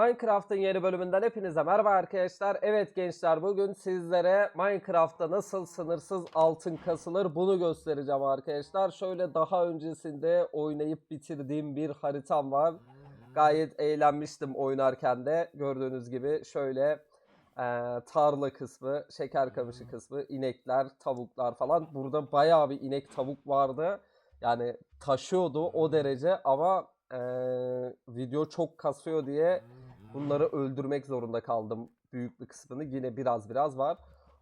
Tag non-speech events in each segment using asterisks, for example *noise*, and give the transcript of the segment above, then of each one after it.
Minecraft'ın yeni bölümünden hepinize merhaba arkadaşlar. Evet gençler bugün sizlere Minecraft'ta nasıl sınırsız altın kasılır bunu göstereceğim arkadaşlar. Şöyle daha öncesinde oynayıp bitirdiğim bir haritam var. Gayet eğlenmiştim oynarken de gördüğünüz gibi şöyle e, tarla kısmı, şeker kamışı kısmı, inekler, tavuklar falan. Burada bayağı bir inek tavuk vardı. Yani taşıyordu o derece ama e, video çok kasıyor diye bunları öldürmek zorunda kaldım büyük bir kısmını. Yine biraz biraz var.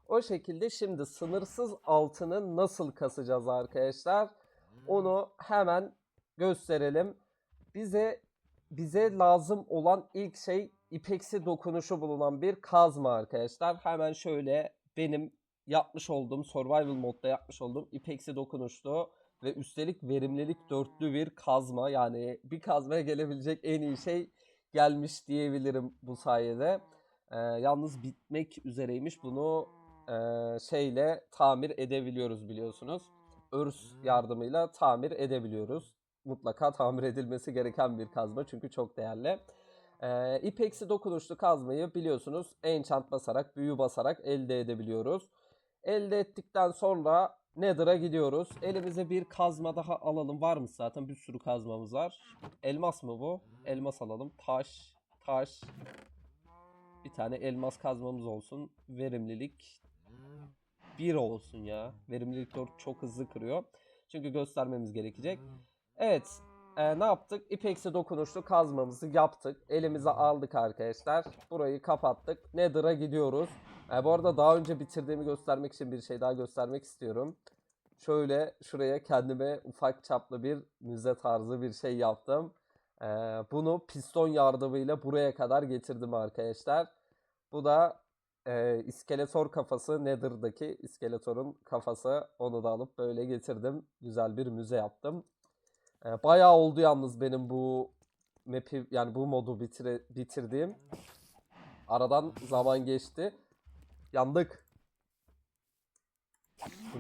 O şekilde şimdi sınırsız altını nasıl kasacağız arkadaşlar? Onu hemen gösterelim. Bize bize lazım olan ilk şey ipeksi dokunuşu bulunan bir kazma arkadaşlar. Hemen şöyle benim yapmış olduğum survival modda yapmış olduğum ipeksi dokunuşlu ve üstelik verimlilik dörtlü bir kazma. Yani bir kazmaya gelebilecek en iyi şey gelmiş diyebilirim bu sayede. Ee, yalnız bitmek üzereymiş. Bunu e, şeyle tamir edebiliyoruz biliyorsunuz. Örs yardımıyla tamir edebiliyoruz. Mutlaka tamir edilmesi gereken bir kazma çünkü çok değerli. Ee, ipeksi dokunuşlu kazmayı biliyorsunuz enchant basarak, büyü basarak elde edebiliyoruz. Elde ettikten sonra Nether'a gidiyoruz. Elimize bir kazma daha alalım. Var mı zaten? Bir sürü kazmamız var. Elmas mı bu? Elmas alalım. Taş, taş. Bir tane elmas kazmamız olsun. Verimlilik 1 olsun ya. Verimlilik 4 çok hızlı kırıyor. Çünkü göstermemiz gerekecek. Evet. e, ne yaptık? İpeksi dokunuşlu kazmamızı yaptık. Elimize aldık arkadaşlar. Burayı kapattık. Nether'a gidiyoruz. E, bu arada daha önce bitirdiğimi göstermek için bir şey daha göstermek istiyorum. Şöyle şuraya kendime ufak çaplı bir müze tarzı bir şey yaptım. E, bunu piston yardımıyla buraya kadar getirdim arkadaşlar. Bu da e, iskeletor kafası Nether'daki iskeletorun kafası. Onu da alıp böyle getirdim. Güzel bir müze yaptım. E, bayağı oldu yalnız benim bu map'i yani bu modu bitire, bitirdiğim. Aradan zaman geçti. Yandık.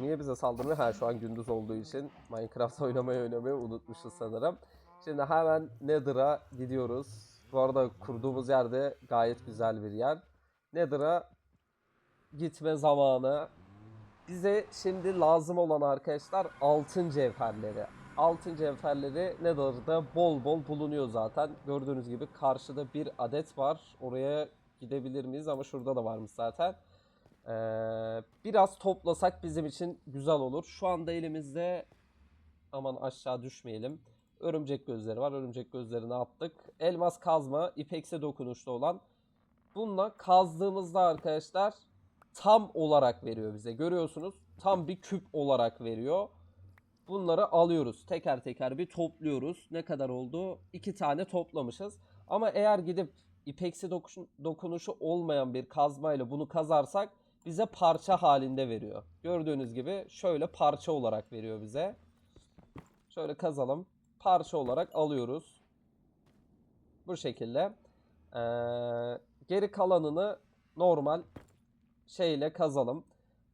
Niye bize saldırmıyor? Ha şu an gündüz olduğu için Minecraft *laughs* oynamayı oynamayı unutmuşuz sanırım. Şimdi hemen Nether'a gidiyoruz. Bu arada kurduğumuz yerde gayet güzel bir yer. Nether'a gitme zamanı. Bize şimdi lazım olan arkadaşlar altın cevherleri. Altın cevherleri Nether'da bol bol bulunuyor zaten. Gördüğünüz gibi karşıda bir adet var. Oraya gidebilir miyiz? Ama şurada da varmış zaten. Ee, biraz toplasak bizim için güzel olur. Şu anda elimizde aman aşağı düşmeyelim. Örümcek gözleri var. Örümcek gözlerini attık. Elmas kazma, ipekse dokunuşlu olan. Bununla kazdığımızda arkadaşlar tam olarak veriyor bize. Görüyorsunuz tam bir küp olarak veriyor. Bunları alıyoruz. Teker teker bir topluyoruz. Ne kadar oldu? İki tane toplamışız. Ama eğer gidip ipeksi dokun- dokunuşu olmayan bir kazmayla bunu kazarsak bize parça halinde veriyor. Gördüğünüz gibi şöyle parça olarak veriyor bize. Şöyle kazalım. Parça olarak alıyoruz. Bu şekilde. Ee, geri kalanını normal şeyle kazalım.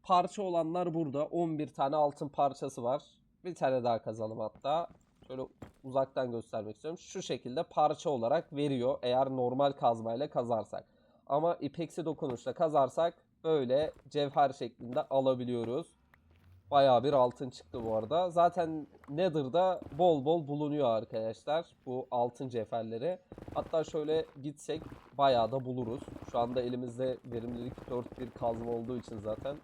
Parça olanlar burada. 11 tane altın parçası var. Bir tane daha kazalım hatta. Şöyle uzaktan göstermek istiyorum. Şu şekilde parça olarak veriyor eğer normal kazmayla kazarsak. Ama ipeksi dokunuşla kazarsak böyle cevher şeklinde alabiliyoruz. Bayağı bir altın çıktı bu arada. Zaten Nether'da bol bol bulunuyor arkadaşlar bu altın cevherleri. Hatta şöyle gitsek bayağı da buluruz. Şu anda elimizde verimlilik 4 bir kazma olduğu için zaten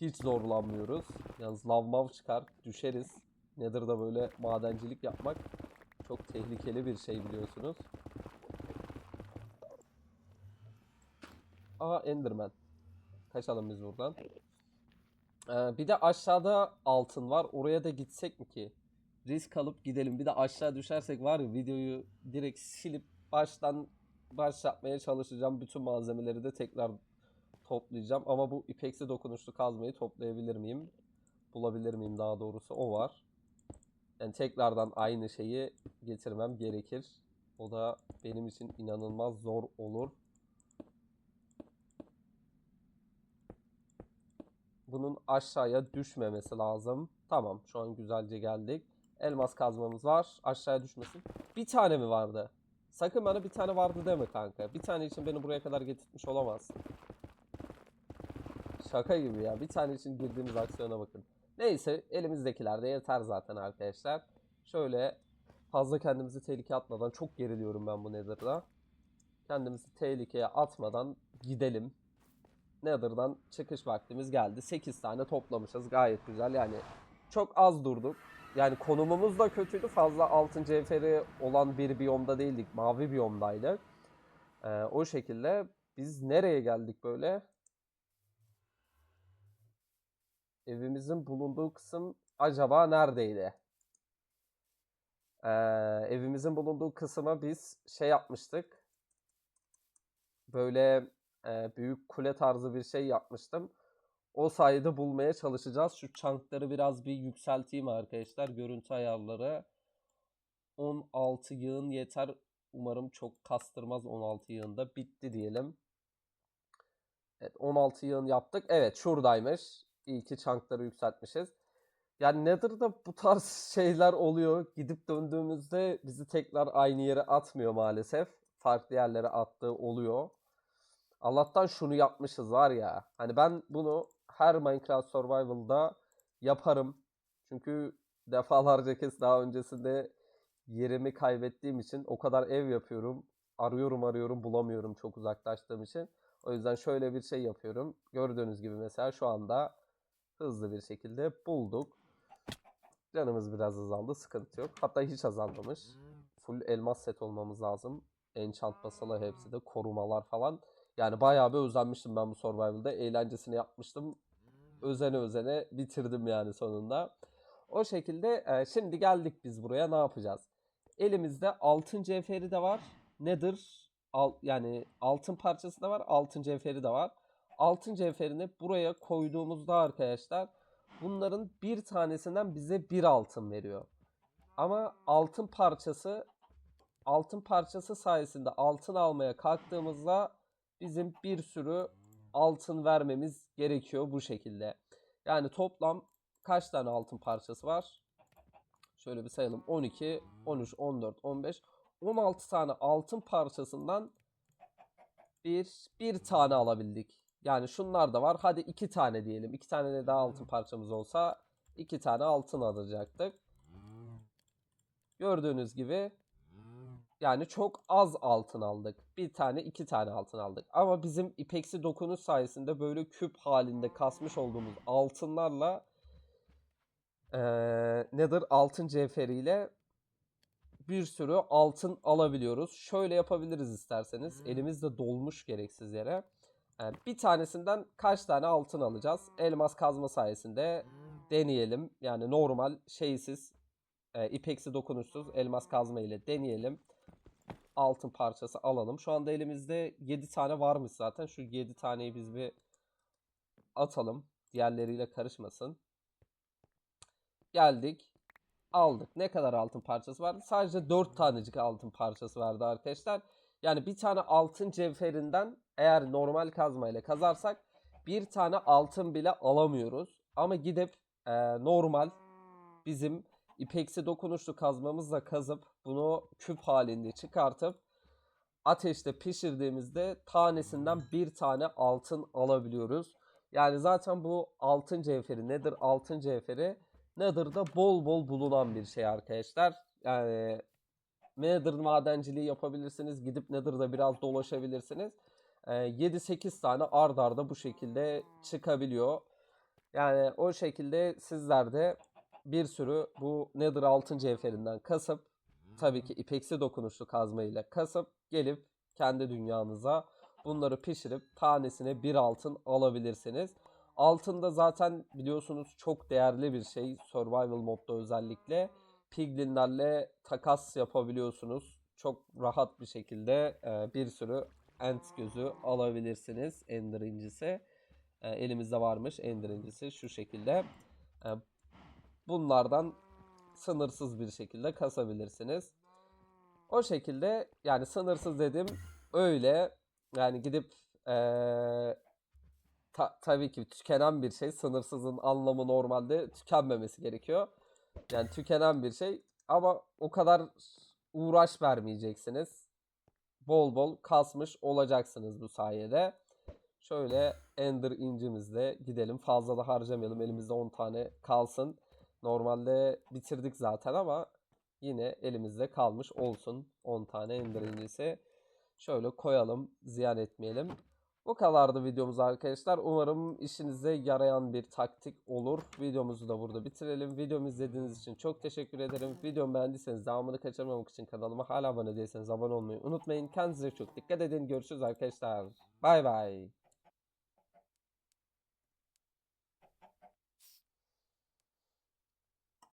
hiç zorlanmıyoruz. Yalnız lav mav çıkar, düşeriz. Nether'da böyle madencilik yapmak çok tehlikeli bir şey biliyorsunuz. Aa Enderman. Kaçalım biz buradan. Ee, bir de aşağıda altın var. Oraya da gitsek mi ki? Risk alıp gidelim. Bir de aşağı düşersek var ya videoyu direkt silip baştan başlatmaya çalışacağım. Bütün malzemeleri de tekrar toplayacağım. Ama bu ipeksi dokunuşlu kazmayı toplayabilir miyim? Bulabilir miyim daha doğrusu? O var. Yani tekrardan aynı şeyi getirmem gerekir. O da benim için inanılmaz zor olur. Bunun aşağıya düşmemesi lazım. Tamam şu an güzelce geldik. Elmas kazmamız var. Aşağıya düşmesin. Bir tane mi vardı? Sakın bana bir tane vardı deme kanka. Bir tane için beni buraya kadar getirtmiş olamazsın. Şaka gibi ya. Bir tane için girdiğimiz aksiyona bakın. Neyse elimizdekiler de yeter zaten arkadaşlar. Şöyle fazla kendimizi tehlikeye atmadan çok geriliyorum ben bu Nether'da. Kendimizi tehlikeye atmadan gidelim. Nether'dan çıkış vaktimiz geldi. 8 tane toplamışız. Gayet güzel. Yani çok az durduk. Yani konumumuz da kötüydü. Fazla altın cevheri olan bir biyomda değildik. Mavi biyomdaydık. Ee, o şekilde biz nereye geldik böyle? Evimizin bulunduğu kısım acaba neredeydi? Ee, evimizin bulunduğu kısma biz şey yapmıştık. Böyle e, büyük kule tarzı bir şey yapmıştım. O sayede bulmaya çalışacağız. Şu çankları biraz bir yükselteyim arkadaşlar. Görüntü ayarları. 16 yığın yeter. Umarım çok kastırmaz 16 yığında. Bitti diyelim. Evet 16 yığın yaptık. Evet şuradaymış. İyi ki çankları yükseltmişiz. Yani Nether'da bu tarz *laughs* şeyler oluyor. Gidip döndüğümüzde bizi tekrar aynı yere atmıyor maalesef. Farklı yerlere attığı oluyor. Allah'tan şunu yapmışız var ya. Hani ben bunu her Minecraft Survival'da yaparım. Çünkü defalarca kez daha öncesinde yerimi kaybettiğim için o kadar ev yapıyorum. Arıyorum arıyorum bulamıyorum çok uzaklaştığım için. O yüzden şöyle bir şey yapıyorum. Gördüğünüz gibi mesela şu anda hızlı bir şekilde bulduk. Canımız biraz azaldı. Sıkıntı yok. Hatta hiç azalmamış. Full elmas set olmamız lazım. Enchant basalı hepsi de korumalar falan. Yani bayağı bir özenmiştim ben bu Survival'da. Eğlencesini yapmıştım. Özene özene bitirdim yani sonunda. O şekilde e, şimdi geldik biz buraya ne yapacağız? Elimizde altın cevheri de var. Nedir? Al, yani altın parçası da var. Altın cevheri de var. Altın cevherini buraya koyduğumuzda arkadaşlar bunların bir tanesinden bize bir altın veriyor. Ama altın parçası altın parçası sayesinde altın almaya kalktığımızda bizim bir sürü altın vermemiz gerekiyor bu şekilde. Yani toplam kaç tane altın parçası var? Şöyle bir sayalım. 12, 13, 14, 15, 16 tane altın parçasından bir, bir tane alabildik. Yani şunlar da var. Hadi iki tane diyelim. İki tane de daha altın parçamız olsa iki tane altın alacaktık. Gördüğünüz gibi yani çok az altın aldık. Bir tane iki tane altın aldık. Ama bizim ipeksi dokunuş sayesinde böyle küp halinde kasmış olduğumuz altınlarla eee nedir altın cevheriyle bir sürü altın alabiliyoruz. Şöyle yapabiliriz isterseniz. Elimizde dolmuş gereksiz yere. Yani bir tanesinden kaç tane altın alacağız? Elmas kazma sayesinde deneyelim. Yani normal şeysiz e, ipeksi dokunuşsuz elmas kazma ile deneyelim. Altın parçası alalım. Şu anda elimizde 7 tane varmış zaten. Şu 7 taneyi biz bir atalım. Diğerleriyle karışmasın. Geldik. Aldık. Ne kadar altın parçası vardı? Sadece 4 tanecik altın parçası vardı arkadaşlar. Yani bir tane altın cevherinden eğer normal kazma ile kazarsak bir tane altın bile alamıyoruz. Ama gidip e, normal bizim ipeksi dokunuşlu kazmamızla kazıp bunu küp halinde çıkartıp ateşte pişirdiğimizde tanesinden bir tane altın alabiliyoruz. Yani zaten bu altın cevheri nedir? Altın cevheri Nether'da bol bol bulunan bir şey arkadaşlar. Yani Nether madenciliği yapabilirsiniz. Gidip Nether'da biraz dolaşabilirsiniz. Ee, 7-8 tane ard arda bu şekilde çıkabiliyor. Yani o şekilde sizler de bir sürü bu Nether altın cevherinden kasıp tabii ki ipeksi dokunuşlu kazma ile kasıp gelip kendi dünyanıza bunları pişirip tanesine bir altın alabilirsiniz. Altın da zaten biliyorsunuz çok değerli bir şey survival modda özellikle. Piglinlerle takas yapabiliyorsunuz. Çok rahat bir şekilde e, bir sürü ant gözü alabilirsiniz Ender incisi. E, elimizde varmış Ender incisi şu şekilde. Bunlardan sınırsız bir şekilde kasabilirsiniz. O şekilde yani sınırsız dedim öyle yani gidip eee, ta- tabii ki tükenen bir şey sınırsızın anlamı normalde tükenmemesi gerekiyor. Yani tükenen bir şey ama o kadar uğraş vermeyeceksiniz. bol bol kasmış olacaksınız bu sayede. Şöyle Ender incimizle gidelim. Fazla da harcamayalım. Elimizde 10 tane kalsın. Normalde bitirdik zaten ama yine elimizde kalmış olsun 10 tane Ender incisi. Şöyle koyalım. Ziyan etmeyelim. Bu kadardı videomuz arkadaşlar. Umarım işinize yarayan bir taktik olur. Videomuzu da burada bitirelim. Videomu izlediğiniz için çok teşekkür ederim. Videomu beğendiyseniz devamını kaçırmamak için kanalıma hala abone değilseniz abone olmayı unutmayın. Kendinize çok dikkat edin. Görüşürüz arkadaşlar. Bay bay.